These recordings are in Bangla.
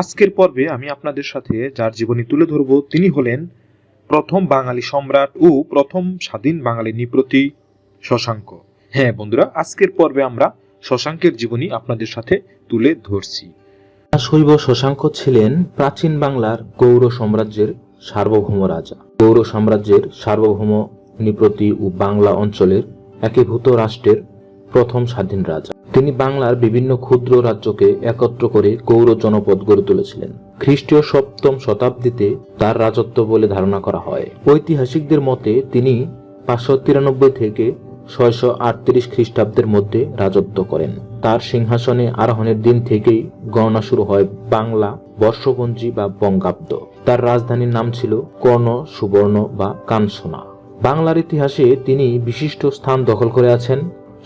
আজকের পর্বে আমি আপনাদের সাথে যার জীবনী তুলে ধরব, তিনি হলেন প্রথম বাঙালি সম্রাট ও প্রথম স্বাধীন বাঙালি নিপ্রতি শশাঙ্ক। হ্যাঁ বন্ধুরা, আজকের পর্বে আমরা শশাঙ্কের জীবনী আপনাদের সাথে তুলে ধরছি। শৈব শশাঙ্ক ছিলেন প্রাচীন বাংলার গৌর সাম্রাজ্যের সার্বভৌম রাজা। গৌর সাম্রাজ্যের সার্বভৌম নৃপতি ও বাংলা অঞ্চলের একীভূত রাষ্ট্রের প্রথম স্বাধীন রাজা। তিনি বাংলার বিভিন্ন ক্ষুদ্র রাজ্যকে একত্র করে গৌড় জনপদ গড়ে তুলেছিলেন। খ্রিস্টীয় সপ্তম শতাব্দীতে তার রাজত্ব বলে ধারণা করা হয়। ঐতিহাসিকদের মতে তিনি পাঁচশো তিরানব্বই থেকে ছয়শো আটত্রিশ খ্রিস্টাব্দের মধ্যে রাজত্ব করেন। তার সিংহাসনে আরোহণের দিন থেকেই গণনা শুরু হয় বাংলা, বর্ষপঞ্জি বা বঙ্গাব্দ। তার রাজধানীর নাম ছিল কর্ণ, সুবর্ণ বা কানসোনা বাংলার ইতিহাসে তিনি বিশিষ্ট স্থান দখল করে আছেন।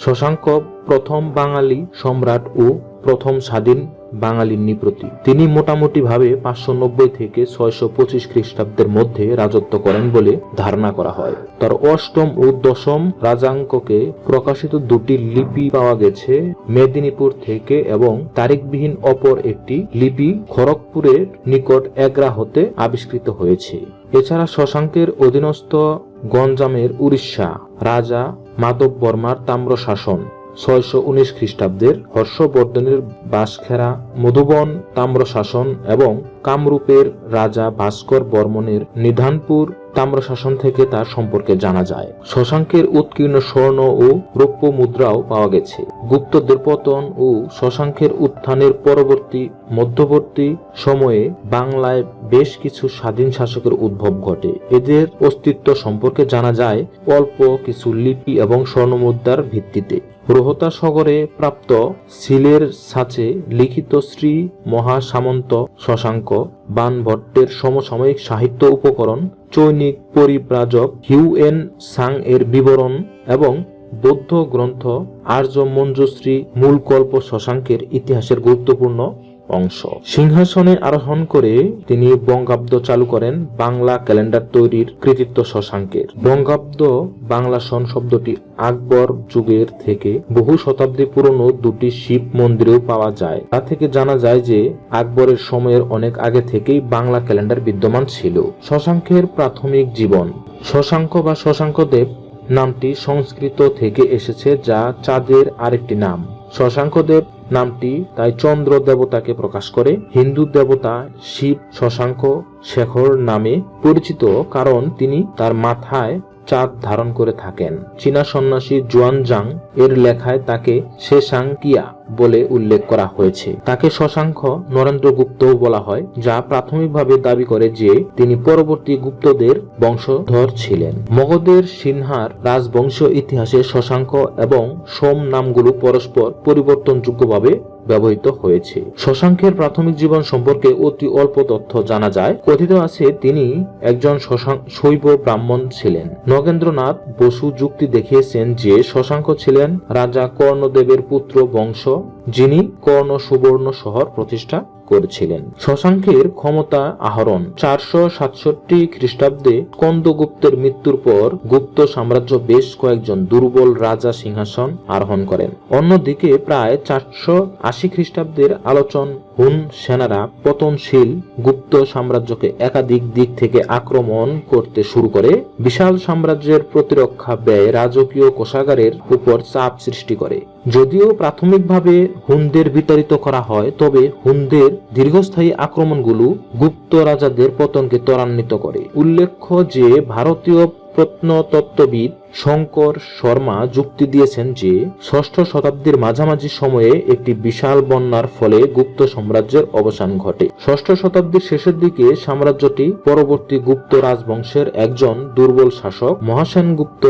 শশাঙ্ক প্রথম বাঙালি সম্রাট ও প্রথম স্বাধীন বাঙালি নৃপতি তিনি মোটামুটি ভাবে পাঁচশো নব্বই থেকে ছয়শো পঁচিশ খ্রিস্টাব্দের মধ্যে রাজত্ব করেন বলে ধারণা করা হয়। তার অষ্টম ও দশম রাজাঙ্ককে প্রকাশিত দুটি লিপি পাওয়া গেছে মেদিনীপুর থেকে এবং তারিখবিহীন অপর একটি লিপি খড়গপুরের নিকট এগ্রা হতে আবিষ্কৃত হয়েছে। এছাড়া শশাঙ্কের অধীনস্থ গঞ্জামের উড়িষ্যা রাজা মাধব বর্মার তাম্র শাসন, ছয়শো উনিশ খ্রিস্টাব্দের হর্ষবর্ধনের বাসখেরা মধুবন তাম্র শাসন এবং কামরূপের রাজা ভাস্কর বর্মনের নিধানপুর তাম্র শাসন থেকে তার সম্পর্কে জানা যায়। শশাঙ্কের উৎকীর্ণ স্বর্ণ ও রৌপ্য মুদ্রাও পাওয়া গেছে। গুপ্তদের পতন ও শশাঙ্কের উত্থানের পরবর্তী, মধ্যবর্তী সময়ে বাংলায় বেশ কিছু স্বাধীন শাসকের উদ্ভব ঘটে। এদের অস্তিত্ব সম্পর্কে জানা যায় অল্প কিছু লিপি এবং স্বর্ণমুদ্রার ভিত্তিতে। রোহতা সগরে প্রাপ্ত সিলের সাচে লিখিত শ্রী মহাসামন্ত শশাঙ্ক বান ভট্টের সমসাময়িক সাহিত্য উপকরণ চৈনিক পরিব্রাজক হিউএন সাং এর বিবরণ এবং বৌদ্ধ গ্রন্থ আর্য মঞ্জুশ্রী মূলকল্প শশাঙ্কের ইতিহাসের গুরুত্বপূর্ণ অংশ। সিংহাসনে আরোহণ করে তিনি বঙ্গাব্দ চালু করেন বাংলা ক্যালেন্ডার তৈরির কৃতিত্ব শশাঙ্কের। বঙ্গাব্দ বাংলা সন শব্দটি আকবর যুগের থেকে বহু শতাব্দী পুরনো দুটি শিব মন্দিরেও পাওয়া যায়। তা থেকে জানা যায় যে আকবরের সময়ের অনেক আগে থেকেই বাংলা ক্যালেন্ডার বিদ্যমান ছিল। শশাঙ্কের প্রাথমিক জীবন। শশাঙ্ক বা শশাঙ্কদেব নামটি সংস্কৃত থেকে এসেছে যা চাঁদের আরেকটি নাম। শশাঙ্কদেব নামটি তাই চন্দ্র দেবতাকে প্রকাশ করে হিন্দু দেবতা শিব, শশাঙ্ক, শেখর নামে পরিচিত, কারণ তিনি তার মাথায় চাঁদ ধারণ করে থাকেন। চীনা সন্ন্যাসী জুয়ানজাং এর লেখায় তাকে শেশাঙ্কিয়া বলে উল্লেখ করা হয়েছে। তাকে শশাঙ্ক নরেন্দ্রগুপ্তও বলা হয়, যা প্রাথমিকভাবে দাবি করে যে তিনি পরবর্তী গুপ্তদের বংশধর ছিলেন। মগধের সিনহার রাজবংশীয় ইতিহাসে শশাঙ্ক এবং সোম নামগুলো পরস্পর পরিবর্তনযোগ্যভাবে ব্যবহৃত হয়েছে। শশাঙ্কের প্রাথমিক জীবন সম্পর্কে অতি অল্প তথ্য জানা যায়। কথিত আছে, তিনি একজন শৈব ব্রাহ্মণ ছিলেন। নগেন্দ্রনাথ বসু যুক্তি দেখিয়েছেন যে, শশাঙ্ক ছিলেন রাজা কর্ণদেবের পুত্র বংশ, যিনি কর্ণ সুবর্ণ শহর প্রতিষ্ঠা করেছিলেন। শশাঙ্কের ক্ষমতা আহরণ চারশো সাতষট্টি খ্রিস্টাব্দে স্কন্দগুপ্তের মৃত্যুর পর গুপ্ত সাম্রাজ্য বেশ কয়েকজন দুর্বল রাজা সিংহাসন আরোহণ করেন। অন্যদিকে প্রায় চারশো আশি খ্রিস্টাব্দের আলোচন হুন সেনারা পতনশীল গুপ্ত সাম্রাজ্যকে একাধিক দিক থেকে আক্রমণ করতে শুরু করে। বিশাল সাম্রাজ্যের প্রতিরক্ষা ব্যয় রাজকীয় কোষাগারের উপর চাপ সৃষ্টি করে। যদিও প্রাথমিকভাবে হুনদের বিতাড়িত করা হয়, তবে হুনদের দীর্ঘস্থায়ী আক্রমণগুলো গুপ্ত রাজাদের পতনকে ত্বরান্বিত করে। উল্লেখ্য যে, ভারতীয় প্রত্নতত্ত্ববিদ শঙ্কর শর্মা যুক্তি দিয়েছেন যে, ষষ্ঠ শতাব্দীর মাঝামাঝি সময়ে একটি বিশাল বন্যার ফলে গুপ্ত সাম্রাজ্যের অবসান ঘটে। ষষ্ঠ শতাব্দীর শেষের দিকে সাম্রাজ্যটি পরবর্তী গুপ্ত রাজবংশের একজন দুর্বল শাসক, মহাসেন গুপ্ত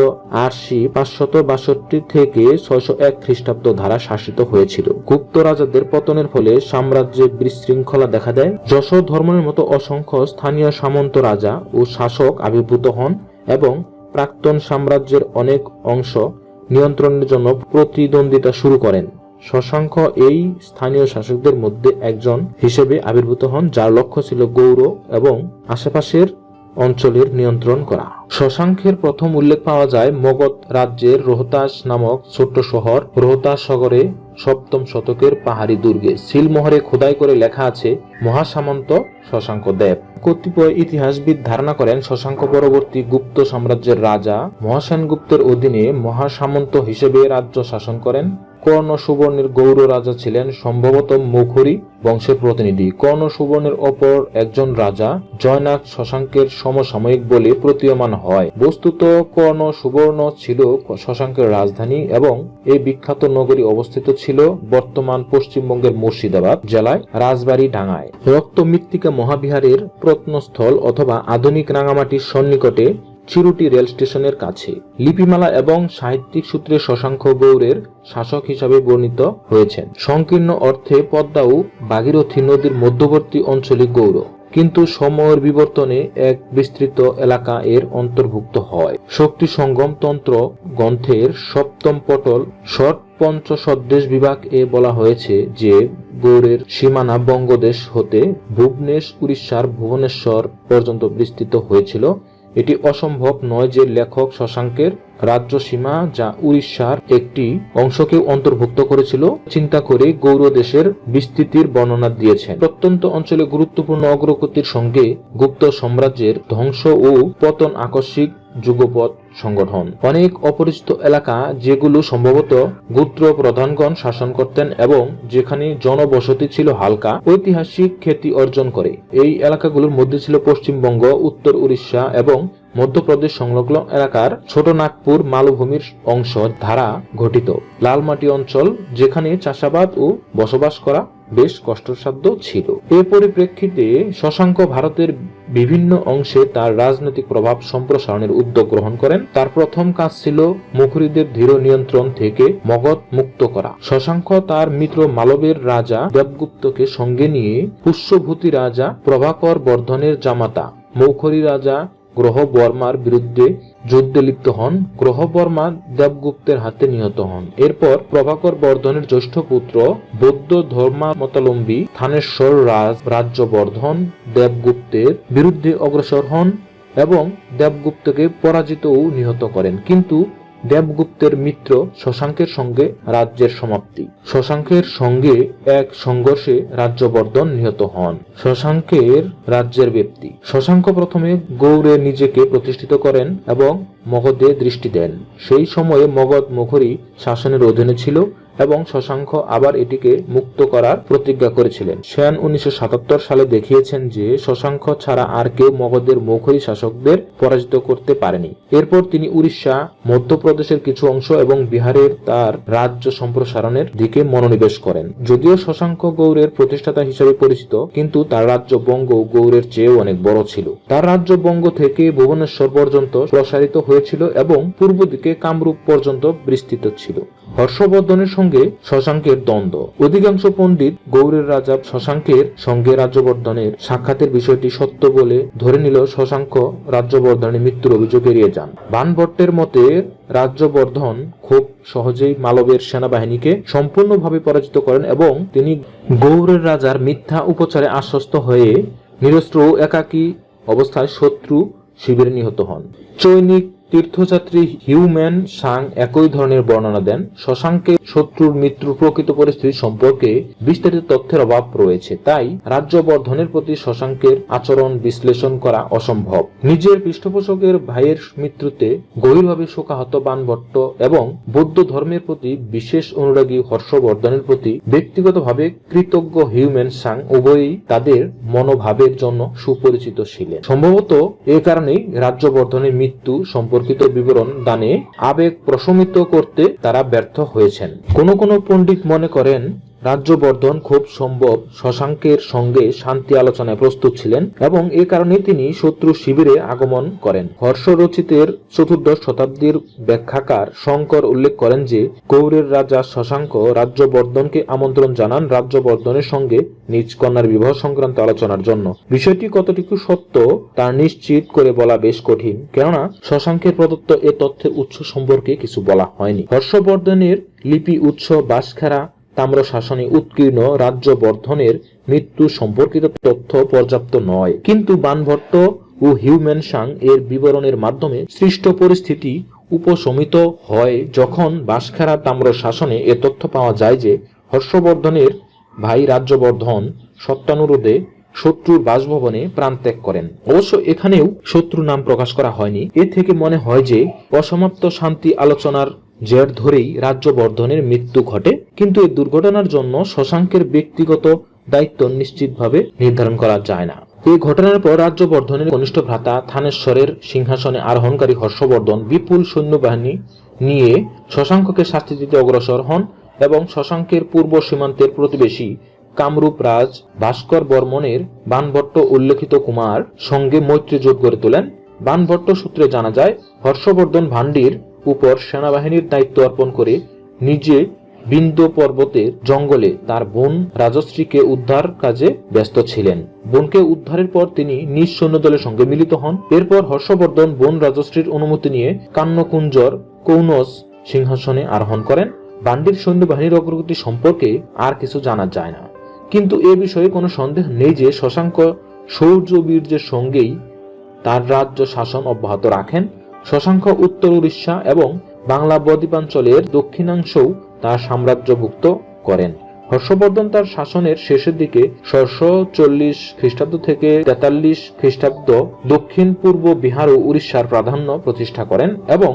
আরশি পাঁচশত বাষট্টি থেকে ছয়শো এক খ্রিস্টাব্দ ধারা শাসিত হয়েছিল। গুপ্ত রাজাদের পতনের ফলে সাম্রাজ্যে বিশৃঙ্খলা দেখা দেয়। যশোর ধর্মের মতো অসংখ্য স্থানীয় সামন্ত রাজা ও শাসক আবির্ভূত হন। এবং প্রাক্তন সাম্রাজ্যের অনেক অংশ নিয়ন্ত্রণের জন্য প্রতিদ্বন্দ্বিতা শুরু করেন। শশাঙ্ক এই স্থানীয় শাসকদের মধ্যে একজন হিসেবে আবির্ভূত হন, যার লক্ষ্য ছিল গৌর এবং আশেপাশের অঞ্চলের নিয়ন্ত্রণ করা। শশাঙ্কের প্রথম উল্লেখ পাওয়া যায় মগধ রাজ্যের রোহতাস নামক ছোট্ট শহর রোহতাস শহরে সপ্তম শতকের পাহাড়ি দুর্গে। সিলমোহরে খোদাই করে লেখা আছে, মহাসামন্ত শশাঙ্ক দেব। কতিপয় ইতিহাসবিদ ধারণা করেন, শশাঙ্ক পরবর্তী গুপ্ত সাম্রাজ্যের রাজা মহাসেন গুপ্তের অধীনে মহাসামন্ত হিসেবে রাজ্য শাসন করেন। কর্ণ সুবর্ণের গৌর রাজা ছিলেন সম্ভবত মুখুরি বংশের প্রতিনিধি। কর্ণ সুবর্ণের অপর একজন রাজা জয়নাক শশাঙ্কের সমসাময়িক বলে প্রতীয়মান হয়। বস্তুত কর্ণ সুবর্ণ ছিল শশাঙ্কের রাজধানী এবং এই বিখ্যাত নগরী অবস্থিত ছিল বর্তমান পশ্চিমবঙ্গের মুর্শিদাবাদ জেলায় রাজবাড়ী ডাঙ্গায় রক্ত মৃত্তিকা মহাবিহারের প্রত্নস্থল অথবা আধুনিক রাঙামাটির সন্নিকটে চিরুটি রেল স্টেশনের কাছে। লিপিমালা এবং সাহিত্যিক সূত্রে শশাঙ্ক গৌড়ের শাসক হিসাবে বর্ণিত হয়েছেন। সংকীর্ণ অর্থে পদ্মা ও ভাগীরথী নদীর মধ্যবর্তী অঞ্চলে গৌর কিন্তু সময়ের বিবর্তনে এক বিস্তৃত এলাকা এর অন্তর্ভুক্ত হয়। শক্তি সঙ্গম তন্ত্র গ্রন্থের সপ্তম পটল ষট পঞ্চসদ্দেশ বিভাগ এ বলা হয়েছে যে, গৌড়ের সীমানা বঙ্গদেশ হতে ভুবনেশ, উড়িষ্যার ভুবনেশ্বর পর্যন্ত বিস্তৃত হয়েছিল। এটি অসম্ভব নয় যে লেখক শশাঙ্কের রাজ্য সীমা যা উড়িষ্যার একটি অংশকে অন্তর্ভুক্ত করেছিল, চিন্তা করে গৌর দেশের বিস্তৃতির বর্ণনা দিয়েছেন। প্রত্যন্ত অঞ্চলে গুরুত্বপূর্ণ অগ্রগতির সঙ্গে গুপ্ত সাম্রাজ্যের ধ্বংস ও পতন আকস্মিক যুগপৎ সংগঠন। অনেক অপরিচিত এলাকা যেগুলো সম্ভবত গোত্র প্রধানগণ শাসন করতেন এবং যেখানে জনবসতি ছিল হালকা, ঐতিহাসিক খ্যাতি অর্জন করে। এই এলাকাগুলোর মধ্যে ছিল পশ্চিমবঙ্গ, উত্তর উড়িষ্যা এবং মধ্যপ্রদেশ সংলগ্ন এলাকার ছোট নাগপুর মালভূমির অংশ ধারা ঘটিত লালমাটি অঞ্চল, যেখানে চাষাবাদ ও বসবাস করা বেশ কষ্টসাধ্য ছিল। এ পরিপ্রেক্ষিতে শশাঙ্ক ভারতের বিভিন্ন অংশে তার রাজনৈতিক প্রভাব সম্প্রসারণের উদ্যোগ গ্রহণ করেন। তার প্রথম কাজ ছিল মুখরীদের দৃঢ় নিয়ন্ত্রণ থেকে মগধ মুক্ত করা। শশাঙ্ক তার মিত্র মালবের রাজা দেবগুপ্তকে সঙ্গে নিয়ে পুষ্যভূতি রাজা প্রভাকর বর্ধনের জামাতা, মৌখরী রাজা গ্রহ বর্মার বিরুদ্ধে যুদ্ধে লিপ্ত হন। গ্রহ বর্মা দেবগুপ্তের হাতে নিহত হন। এরপর প্রভাকর বর্ধনের জ্যৈষ্ঠ পুত্র বৌদ্ধ ধর্মাবলম্বী থানেশ্বর রাজ রাজ্যবর্ধন দেবগুপ্তের বিরুদ্ধে অগ্রসর হন এবং দেবগুপ্তকে পরাজিত ও নিহত করেন। কিন্তু দেবগুপ্তের মিত্র শশাঙ্কের সঙ্গে রাজ্যের সমাপ্তি। শশাঙ্কের সঙ্গে এক সংঘর্ষে রাজ্যবর্ধন নিহত হন। শশাঙ্কের রাজ্যের ব্যক্তি। শশাঙ্ক প্রথমে গৌড়ে নিজেকে প্রতিষ্ঠিত করেন এবং মগধে দৃষ্টি দেন। সেই সময়ে মগধ মুখরি শাসনের অধীনে ছিল এবং শশাঙ্ক আবার এটিকে মুক্ত করার প্রতিজ্ঞা করেছিলেন। সেন উনিশশো সালে দেখিয়েছেন যে, শশাঙ্ক ছাড়া আর কেউ মগধের মুখরী শাসকদের পরাজিত করতে পারেনি। এরপর তিনি উড়িষ্যা, মধ্যপ্রদেশের কিছু অংশ এবং বিহারের তার রাজ্য সম্প্রসারণের দিকে মনোনিবেশ করেন। যদিও শশাঙ্ক গৌড়ের প্রতিষ্ঠাতা হিসেবে পরিচিত, কিন্তু তার রাজ্য বঙ্গ গৌড়ের চেয়েও অনেক বড় ছিল। তার রাজ্য বঙ্গ থেকে ভুবনেশ্বর পর্যন্ত প্রসারিত হয়েছিল এবং পূর্ব দিকে কামরূপ পর্যন্ত বিস্তৃত ছিল। হর্ষবর্ধনের সঙ্গে শশাঙ্কের দ্বন্দ্ব। অধিকাংশ পণ্ডিত গৌড়ের রাজা শশাঙ্কের সঙ্গে রাজ্যবর্ধনের সাক্ষাতের বিষয়টি সত্য বলে ধরে নিল শশাঙ্ক রাজ্যবর্ধনের মৃত্যুর অভিযোগ এড়িয়ে যান। বানভট্টের মতে, রাজ্যবর্ধন খুব সহজেই মালবের সেনাবাহিনীকে সম্পূর্ণভাবে পরাজিত করেন এবং তিনি গৌড়ের রাজার মিথ্যা উপচারে আশ্বস্ত হয়ে নিরস্ত্র একাকী অবস্থায় শত্রু শিবিরে নিহত হন। চৈনিক তীর্থযাত্রী হিউম্যান সাং একই ধরনের বর্ণনা দেন। শশাঙ্কে শত্রুর মৃত্যুর প্রকৃত পরিস্থিতি সম্পর্কে বিস্তারিত তথ্যের অভাব রয়েছে, তাই রাজ্যবর্ধনের প্রতি শশাঙ্কের আচরণ বিশ্লেষণ করা অসম্ভব। নিজের পৃষ্ঠপোষকের ভাইয়ের মৃত্যুতে গভীরভাবে শোকাহত বানভট্ট এবং বৌদ্ধ ধর্মের প্রতি বিশেষ অনুরাগী হর্ষবর্ধনের প্রতি ব্যক্তিগতভাবে কৃতজ্ঞ হিউম্যান সাং উভয়ই তাদের মনোভাবের জন্য সুপরিচিত ছিলেন। সম্ভবত এ কারণেই রাজ্যবর্ধনের মৃত্যু সম্পর্কিত বিবরণ দানে আবেগ প্রশমিত করতে তারা ব্যর্থ হয়েছেন। কোনো কোনো পণ্ডিত মনে করেন রাজ্যবর্ধন খুব সম্ভব শশাঙ্কের সঙ্গে শান্তি আলোচনায় প্রস্তুত ছিলেন এবং এ কারণে তিনি শত্রু শিবিরে আগমন করেন। হর্ষ রচিতের চতুর্দশ শতাব্দীর ব্যাখ্যাকার শঙ্কর উল্লেখ করেন যে গৌড়ের রাজা শশাঙ্ক রাজ্যবর্ধনকে আমন্ত্রণ জানান রাজ্যবর্ধনের সঙ্গে নিজ কন্যার বিবাহ সংক্রান্ত আলোচনার জন্য। বিষয়টি কতটুকু সত্য তা নিশ্চিত করে বলা বেশ কঠিন, কেননা শশাঙ্কের প্রদত্ত এ তথ্যের উৎস সম্পর্কে কিছু বলা হয়নি। হর্ষবর্ধনের লিপি উৎস বাসখারা তাম্র শাসনে উৎকীর্ণ রাজ্যবর্ধনের মৃত্যু সম্পর্কিত তথ্য পর্যাপ্ত নয়। কিন্তু বানভট্ট ও হিউম্যান সাং এর বিবরণের মাধ্যমে সৃষ্ট পরিস্থিতি উপশমিত হয় যখন বাঁশখারা তাম্র শাসনে এ তথ্য পাওয়া যায় যে হর্ষবর্ধনের ভাই রাজ্যবর্ধন সত্যানুরোধে শত্রুর বাসভবনে প্রাণত্যাগ করেন। অবশ্য এখানেও শত্রু নাম প্রকাশ করা হয়নি। এ থেকে মনে হয় যে অসমাপ্ত শান্তি আলোচনার জের ধরেই রাজ্যবর্ধনের মৃত্যু ঘটে, কিন্তু এই দুর্ঘটনার জন্য শশাঙ্কের ব্যক্তিগত দায়িত্ব নিশ্চিতভাবে নির্ধারণ করা যায় না। এই ঘটনার পর রাজ্যবর্ধনের কনিষ্ঠ ভ্রাতা থানেশ্বরের সিংহাসনে আরোহণকারী হর্ষবর্ধন বিপুল সৈন্যবাহিনী নিয়ে শশাঙ্ককে শাস্তি দিতে অগ্রসর হন এবং শশাঙ্কের পূর্ব সীমান্তের প্রতিবেশী কামরূপ রাজ ভাস্কর বর্মনের বানভট্ট উল্লেখিত কুমার সঙ্গে মৈত্রী যোগ গড়ে তোলেন। বানভট্ট সূত্রে জানা যায়, হর্ষবর্ধন ভান্ডির উপর সেনাবাহিনীর দায়িত্ব অর্পণ করে নিজে বিন্দ পর্বতের জঙ্গলে তার বোন রাজশ্রীকে উদ্ধার কাজে ব্যস্ত ছিলেন। বোনকে উদ্ধারের পর তিনি নিজ সৈন্যদলের সঙ্গে মিলিত হন। এরপর হর্ষবর্ধন বোন রাজশ্রীর অনুমতি নিয়ে কান্নকুঞ্জর কৌনস সিংহাসনে আরোহণ করেন। বান্ডির সৈন্যবাহিনীর অগ্রগতি সম্পর্কে আর কিছু জানা যায় না। কিন্তু এ বিষয়ে কোনো সন্দেহ নেই যে শশাঙ্ক শৌর্য বীর্যের সঙ্গেই তার রাজ্য শাসন অব্যাহত রাখেন। শশাঙ্ক উত্তর উড়িষ্যা এবং বাংলা বদ্বীপাঞ্চলের দক্ষিণাংশও তার সাম্রাজ্যভুক্ত করেন। হর্ষবর্ধন তার শাসনের শেষের দিকে ছশো চল্লিশ খ্রিস্টাব্দ থেকে তেতাল্লিশ খ্রিস্টাব্দ দক্ষিণ পূর্ব বিহার ও উড়িষ্যার প্রাধান্য প্রতিষ্ঠা করেন এবং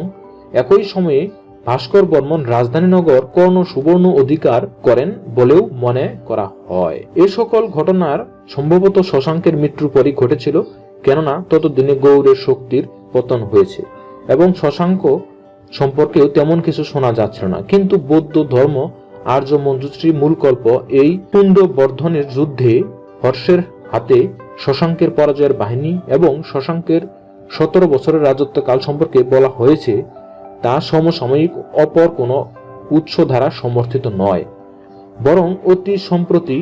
একই সময়ে ভাস্কর বর্মন রাজধানীনগর কর্ণ সুবর্ণ অধিকার করেন বলেও মনে করা হয়। এ সকল ঘটনার সম্ভবত শশাঙ্কের মৃত্যুর পরই ঘটেছিল, কেননা ততদিনে গৌড়ের শক্তির পতন হয়েছে। এবং শশাঙ্ক সম্পর্কেও তেমন কিছু শোনা যাচ্ছিল না। কিন্তু বৌদ্ধ ধর্ম, আর্য মঞ্জুশ্রী মূলকল্প এই তুণ্ড বর্ধনের যুদ্ধে হর্ষের হাতে শশাঙ্কের পরাজয়ের বাহিনী এবং শশাঙ্কের সতেরো বছরের রাজত্বকাল সম্পর্কে বলা হয়েছে, তা সমসাময়িক অপর কোনো উৎস দ্বারা সমর্থিত নয়। বরং অতি সম্প্রতি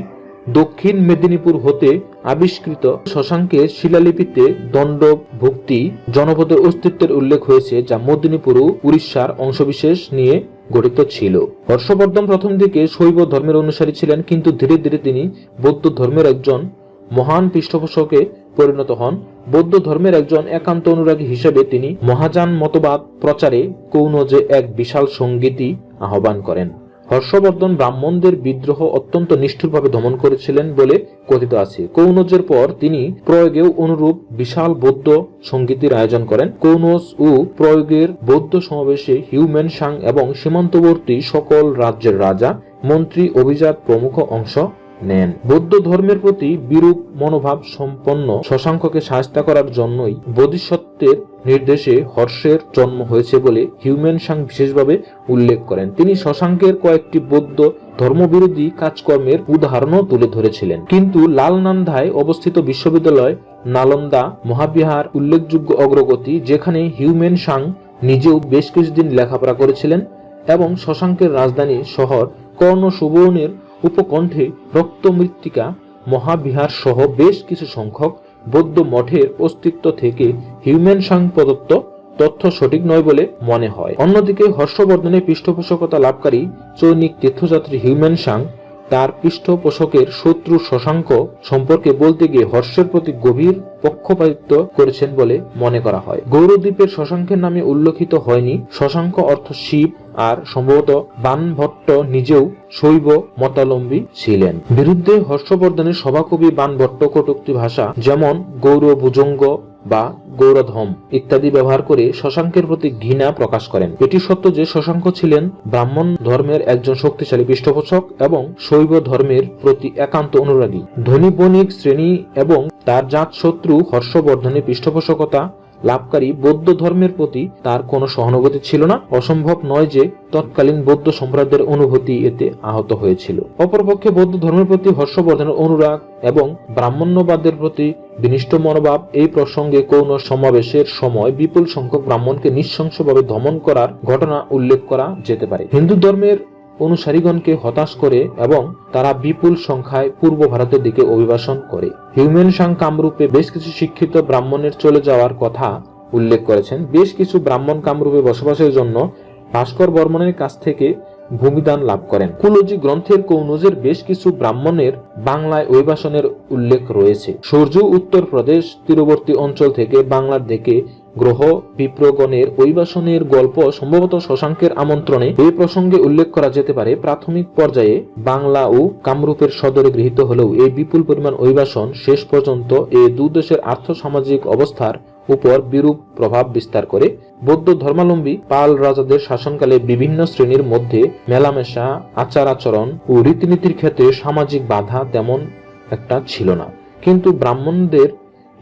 দক্ষিণ মেদিনীপুর হতে আবিষ্কৃত শশাঙ্কের শিলালিপিতে দণ্ড দণ্ডভুক্তি জনপদের অস্তিত্বের উল্লেখ হয়েছে যা মেদিনীপুর উড়িষ্যার অংশবিশেষ নিয়ে গঠিত ছিল। হর্ষবর্ধন প্রথম দিকে শৈব ধর্মের অনুসারী ছিলেন, কিন্তু ধীরে ধীরে তিনি বৌদ্ধ ধর্মের একজন মহান পৃষ্ঠপোষকে পরিণত হন। বৌদ্ধ ধর্মের একজন একান্ত অনুরাগী হিসেবে তিনি মহাযান মতবাদ প্রচারে কৌনজে এক বিশাল সঙ্গীতই আহ্বান করেন। হর্ষবর্ধন ব্রাহ্মণদের বিদ্রোহ অত্যন্ত নিষ্ঠুরভাবে দমন করেছিলেন বলে কথিত আছে। কৌনজের পর তিনি প্রয়োগেও অনুরূপ বিশাল বৌদ্ধ সঙ্গীতের আয়োজন করেন। কৌনজ ও প্রয়োগের বৌদ্ধ সমাবেশে হিউম্যান সাং এবং সীমান্তবর্তী সকল রাজ্যের রাজা, মন্ত্রী, অভিজাত প্রমুখ অংশ নেন। বৌদ্ধ ধর্মের প্রতি বিরূপ মনোভাব সম্পন্ন শশাঙ্ককে সাহায্য করার জন্যই বোধিসত্ত্বের নির্দেশে হর্ষের জন্ম হয়েছে বলে হিউম্যান সাং বিশেষভাবে উল্লেখ করেন। তিনি শশাঙ্কের কয়েকটি বৌদ্ধ ধর্মবিরোধী কাজকর্মের উদাহরণও তুলে ধরেছিলেন। কিন্তু লালনান্দায় অবস্থিত বিশ্ববিদ্যালয় নালন্দা মহাবিহার উল্লেখযোগ্য অগ্রগতি, যেখানে হিউম্যান সাং নিজেও বেশ কিছুদিন লেখাপড়া করেছিলেন এবং শশাঙ্কের রাজধানী শহর কর্ণ সুবর্ণের উপকণ্ঠে রক্তমৃত্তিকা মহাবিহার সহ বেশ কিছু সংখ্যক বৌদ্ধ মঠের অস্তিত্ব থেকে হিউম্যান সাং প্রদত্ত তথ্য সঠিক নয় বলে মনে হয়। অন্যদিকে হর্ষবর্ধনের পৃষ্ঠপোষকতা লাভকারী চৈনিক তীর্থযাত্রী হিউম্যান সাং তার পৃষ্ঠপোষকের শত্রু শশাঙ্ক সম্পর্কে বলতে গিয়ে হর্ষের প্রতি গভীর পক্ষপাতিত্ব করেছেন বলে মনে করা হয়। গৌরদ্বীপের শশাঙ্কের নামে উল্লেখিত হয়নি। শশাঙ্ক অর্থ শিব আর সম্ভবত বানভট্ট নিজেও শৈব মতালম্বী ছিলেন। বিরুদ্ধে হর্ষবর্ধনের সভাকবি বানভট্ট কটুক্তি ভাষা, যেমন গৌর ভুজঙ্গ বা গৌরধম ইত্যাদি ব্যবহার করে শশাঙ্কের প্রতি ঘৃণা প্রকাশ করেন। এটি সত্য যে শশাঙ্ক ছিলেন ব্রাহ্মণ ধর্মের একজন শক্তিশালী পৃষ্ঠপোষক এবং শৈব ধর্মের প্রতি একান্ত অনুরাগী। ধনী বণিক শ্রেণি এবং তার জাত শত্রু হর্ষবর্ধনের পৃষ্ঠপোষকতা লাভকারী বৌদ্ধ ধর্মের প্রতি তার কোনো সহানুভূতি ছিল না। অসম্ভব নয় যে তৎকালীন বৌদ্ধ সম্রাটদের অনুভূতি এতে আহত হয়েছিল। অপরপক্ষে বৌদ্ধ ধর্মের প্রতি হর্ষবর্ধনের অনুরাগ এবং ব্রাহ্মণ্যবাদের প্রতি বিনিষ্ট মনোভাব, এই প্রসঙ্গে কোন সমাবেশের সময় বিপুল সংখ্যক ব্রাহ্মণকে নৃশংসভাবে দমন করার ঘটনা উল্লেখ করা যেতে পারে। হিন্দু ধর্মের অনুসারীগণকে হতাশ করে এবং তারা বিপুল সংখ্যায় পূর্ব ভারতের দিকে অভিবাসন করে। হিউম্যান সাং কামরূপে বেশ কিছু শিক্ষিত ব্রাহ্মণের চলে যাওয়ার কথা উল্লেখ করেছেন। বেশ কিছু ব্রাহ্মণ কামরূপে বসবাসের জন্য ভাস্কর বর্মনের কাছ থেকে ভূমিদান লাভ করেন। কুলজি গ্রন্থের কৌনজের বেশ কিছু ব্রাহ্মণের বাংলায় অভিবাসনের উল্লেখ রয়েছে। সূর্য উত্তরপ্রদেশ তীরবর্তী অঞ্চল থেকে বাংলার দিকে গ্রহ বিপ্রগণের অভিবাসনের গল্প সম্ভবত শশাঙ্কের আমন্ত্রণে এই প্রসঙ্গে উল্লেখ করা যেতে পারে। প্রাথমিক পর্যায়ে বাংলা ও কামরূপের সদরে গৃহীত হলেও এই বিপুল পরিমাণ অভিবাসন শেষ পর্যন্ত এই দু দেশের আর্থসামাজিক অবস্থার উপর বিরূপ প্রভাব বিস্তার করে। বৌদ্ধ ধর্মাবলম্বী পাল রাজাদের শাসনকালে বিভিন্ন শ্রেণির মধ্যে মেলামেশা আচার আচরণ ও রীতিনীতির ক্ষেত্রে সামাজিক বাধা তেমন একটা ছিল না। কিন্তু ব্রাহ্মণদের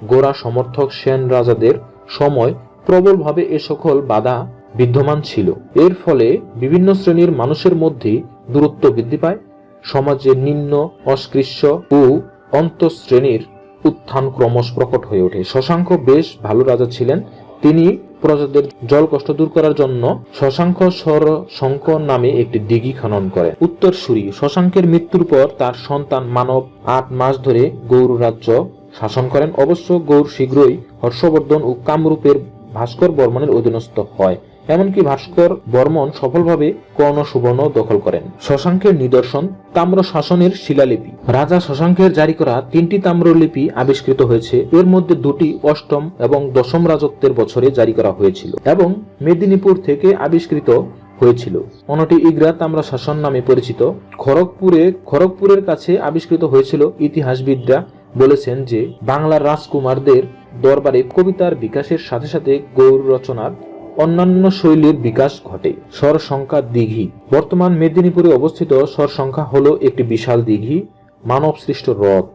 গোড়া সমর্থক সেন রাজাদের সময় প্রবলভাবে এ সকল বাধা বিদ্যমান ছিল। এর ফলে বিভিন্ন শ্রেণির মানুষের মধ্যে দূরত্ব বৃদ্ধি পায়। সমাজের নিম্ন, অস্পৃশ্য ও অন্তঃশ্রেণীর উত্থান ক্রমশ প্রকট হয়ে ওঠে। শশাঙ্ক বেশ ভালো রাজা ছিলেন। তিনি প্রজাদের জল কষ্ট দূর করার জন্য শশাঙ্ক স্বর শঙ্ক নামে একটি দিঘি খনন করে উত্তর উত্তরসূরি শশাঙ্কের মৃত্যুর পর তার সন্তান মানব আট মাস ধরে গৌর রাজ্য শাসন করেন। অবশ্য গৌর শীঘ্রই হর্ষবর্ধন ও কামরূপের ভাস্কর বর্মনের অধীনস্থ হয়। এমনকি ভাস্কর বর্মন সফলভাবে কর্ণ সুবর্ণ দখল করেন। শশাঙ্কের নিদর্শন তাম্র শাসনের শিলালিপি। রাজা শশাঙ্কের জারি করা তিনটি তাম্রলিপি আবিষ্কৃত হয়েছে। এর মধ্যে দুটি অষ্টম এবং দশম রাজত্বের বছরে জারি করা হয়েছিল এবং মেদিনীপুর থেকে আবিষ্কৃত হয়েছিল। অন্যটি ইগরা তাম্রা শাসন নামে পরিচিত। খড়গপুরে, খড়গপুরের কাছে আবিষ্কৃত হয়েছিল ইতিহাসবিদরা বলেছেন যে, বাংলার রাজকুমারদের দরবারে কবিতার বিকাশের সাথে সাথে গৌর রচনার অন্যান্য শৈলীর বিকাশ ঘটে। স্বর সংখ্যা দিঘি বর্তমান মেদিনীপুরে অবস্থিত স্বর সংখ্যা হল একটি বিশাল দিঘি মানব সৃষ্ট হ্রদ,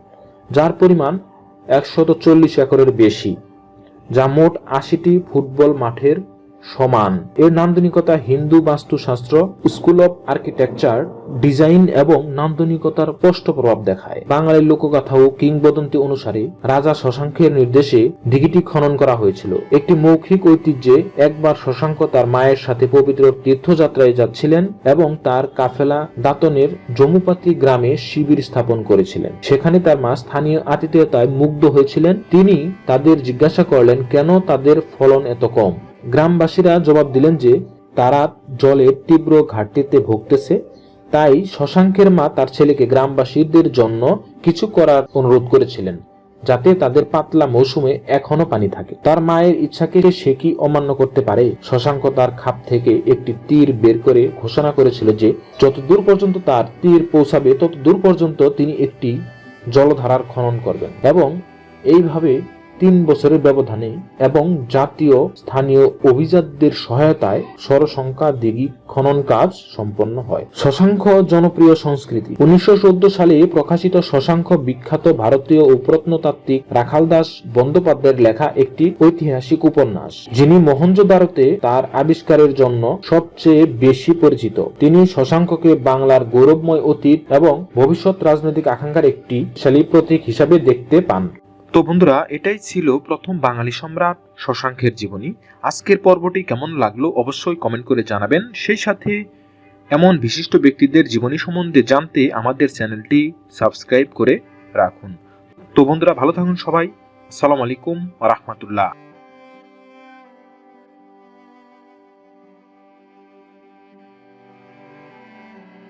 যার পরিমাণ একশত চল্লিশ একরের বেশি, যা মোট আশিটি ফুটবল মাঠের সমান। এর নান্দনিকতা হিন্দু বাস্তুশাস্ত্র, স্কুল অফ আর্কিটেকচার, ডিজাইন এবং নান্দনিকতার স্পষ্ট প্রভাব দেখায়। বাঙালির লোকগাথা ও কিংবদন্তি অনুসারে রাজা শশাঙ্কের নির্দেশে দিঘিটি খনন করা হয়েছিল। একটি মৌখিক ঐতিহ্যে একবার শশাঙ্ক তার মায়ের সাথে পবিত্র তীর্থযাত্রায় যাচ্ছিলেন এবং তার কাফেলা দাতনের জমুপাতি গ্রামে শিবির স্থাপন করেছিলেন। সেখানে তার মা স্থানীয় আতিথেয়তায় মুগ্ধ হয়েছিলেন। তিনি তাদের জিজ্ঞাসা করলেন, কেন তাদের ফলন এত কম? গ্রামবাসীরা জবাব দিলেন যে, তারা জলের তীব্র ঘাটতিতে ভুগতেছে, তাই শশাঙ্কের মা তার ছেলেকে গ্রামবাসীদের জন্য কিছু করার অনুরোধ করেছিলেন, যাতে তাদের পাতলা মৌসুমে এখনও পানি থাকে। তার মায়ের ইচ্ছাকে সে কি অমান্য করতে পারে? শশাঙ্ক তার খাপ থেকে একটি তীর বের করে ঘোষণা করেছিল যে যত দূর পর্যন্ত তার তীর পৌঁছাবে তত দূর পর্যন্ত তিনি একটি জলধারার খনন করবেন এবং এইভাবে তিন বছরের ব্যবধানে এবং জাতীয় স্থানীয় অভিজাতদের সহায়তায় সরসংখ্যা দিঘি খনন কাজ সম্পন্ন হয়। শশাঙ্ক জনপ্রিয় সংস্কৃতি। উনিশশো চোদ্দ সালে প্রকাশিত শশাঙ্ক বিখ্যাত ভারতীয় ও প্রত্নতাত্ত্বিক রাখাল দাস বন্দ্যোপাধ্যায়ের লেখা একটি ঐতিহাসিক উপন্যাস, যিনি মহেঞ্জোদারোতে তার আবিষ্কারের জন্য সবচেয়ে বেশি পরিচিত। তিনি শশাঙ্ককে বাংলার গৌরবময় অতীত এবং ভবিষ্যৎ রাজনৈতিক আকাঙ্ক্ষার একটি শালী প্রতীক হিসাবে দেখতে পান। তো বন্ধুরা, এটাই ছিল প্রথম বাঙালি সম্রাট শশাঙ্কের জীবনী। আজকের পর্বটি কেমন লাগল অবশ্যই কমেন্ট করে জানাবেন। সেই সাথে এমন বিশিষ্ট ব্যক্তিদের জীবনী সম্বন্ধে জানতে আমাদের চ্যানেলটি সাবস্ক্রাইব করে রাখুন। তো বন্ধুরা, ভালো থাকুন সবাই। আসসালামু আলাইকুম রহমতুল্লাহ।